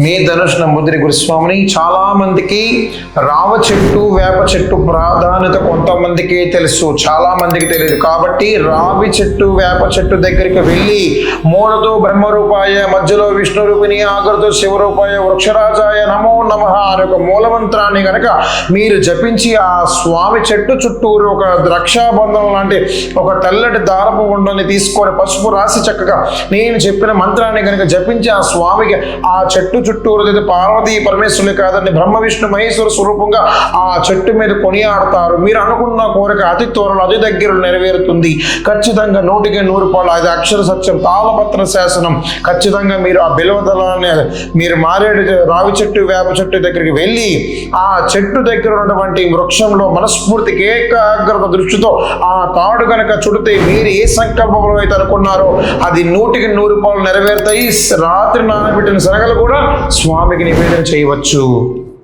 మీ ధనుష్ నమ్ముద్రి గురుస్వామిని చాలామందికి రావ చెట్టు వేప చెట్టు ప్రాధాన్యత కొంతమందికి తెలుసు చాలామందికి తెలియదు. కాబట్టి రావి చెట్టు వేప చెట్టు దగ్గరికి వెళ్ళి మూలతో బ్రహ్మరూపాయ మధ్యలో విష్ణు రూపిణి ఆఖరితో శివరూపాయ వృక్షరాజాయ నమో నమ అనే ఒక మూలమంత్రాన్ని కనుక మీరు జపించి ఆ స్వామి చెట్టు చుట్టూరు ఒక ద్రాక్షాబంధం లాంటి ఒక తెల్లటి దారపు ఉండని తీసుకొని పసుపు రాసి చక్కగా నేను చెప్పిన మంత్రాన్ని కనుక జపించి ఆ స్వామికి ఆ చెట్టు చుట్టూరు పార్వతీ పరమేశ్వరుని కాదండి బ్రహ్మ విష్ణు మహేశ్వర స్వరూపంగా ఆ చెట్టు మీద కొనియాడతారు. మీరు అనుకున్న కోరిక అతి త్వరలో అతి దగ్గర నెరవేరుతుంది. ఖచ్చితంగా నూటికి నూరు పాలు అది అక్షర సత్యం తాళపత్ర శాసనం. ఖచ్చితంగా మీరు ఆ బిలవదలాన్ని మీరు మారేడు రావి చెట్టు వేప చెట్టు దగ్గరికి వెళ్ళి ఆ చెట్టు దగ్గర ఉన్నటువంటి వృక్షంలో మనస్ఫూర్తికి ఏకాగ్రత దృష్టితో ఆ తాడు కనుక చుడితే మీరు ఏ సంకల్పంలో అయితే అనుకున్నారో అది నూటికి నూరు పాలు నెరవేరుతాయి. రాత్రి నానబెట్టిన శనగలు కూడా స్వామికి నివేదన చేయవచ్చు.